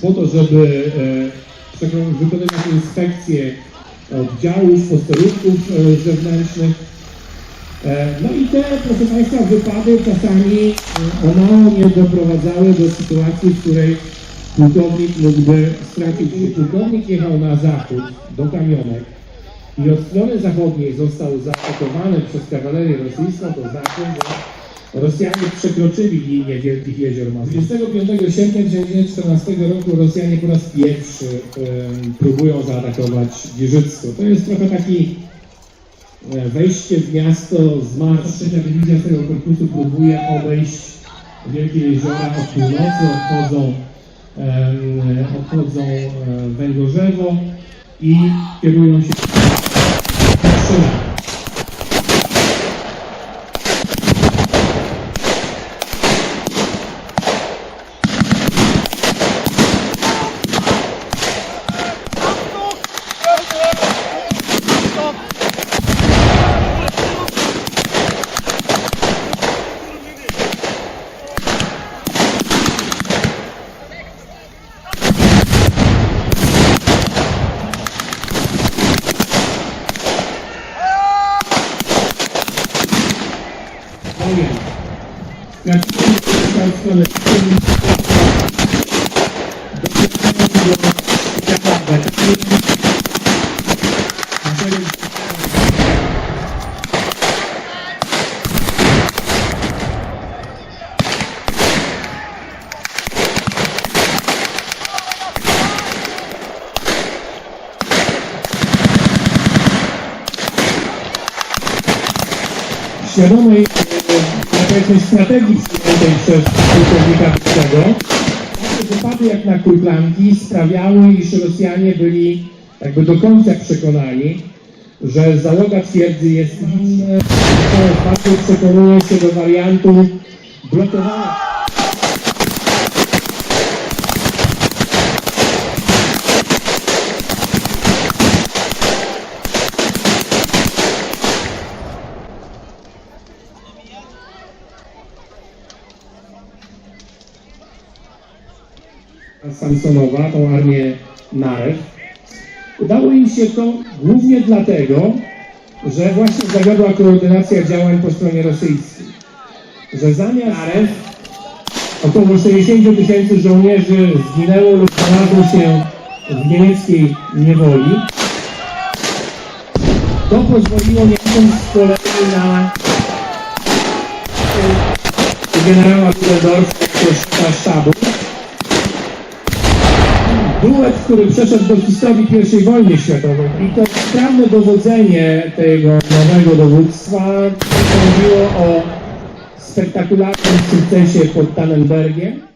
po to, żeby e, wykonywać inspekcje oddziałów, posterunków e, zewnętrznych. E, No i te, proszę Państwa, wypady czasami e, o mało nie doprowadzały do sytuacji, w której pułkownik mógłby stracić. Pułkownik jechał na zachód do kamionek i od strony zachodniej został zaatakowany przez kawalerię rosyjską, to znaczy, że Rosjanie przekroczyli linię Wielkich Jezior Mazowskich. 25 sierpnia 1914 roku Rosjanie po raz pierwszy em, próbują zaatakować Giżycko. To jest trochę taki e, wejście w miasto z marszu. Trzecia dywizja z tego korpusu próbuje obejść Wielkie Jeziora od północy, odchodzą, em, odchodzą e, Węgorzewo i kierują się Shalom. Powiedzmy strategii przyjętej przez pułkownika Wyszego, wypady jak na Kurlanki sprawiały, iż Rosjanie byli jakby do końca przekonani, że załoga twierdzy jest coraz bardziej przekonuje się do wariantu blokowania Samsonowa, tą armię Narew. Udało im się to głównie dlatego, że właśnie zawiodła koordynacja działań po stronie rosyjskiej. Że zamiast Narew około 60 tysięcy żołnierzy zginęło lub znalazło się w niemieckiej niewoli, to pozwoliło Niemcom z kolei na generała Ludendorfa jako szefa sztabu duet, który przeszedł do historii I wojny światowej. I to sprawne dowodzenie tego nowego dowództwa mówiło o spektakularnym sukcesie pod Tannenbergiem.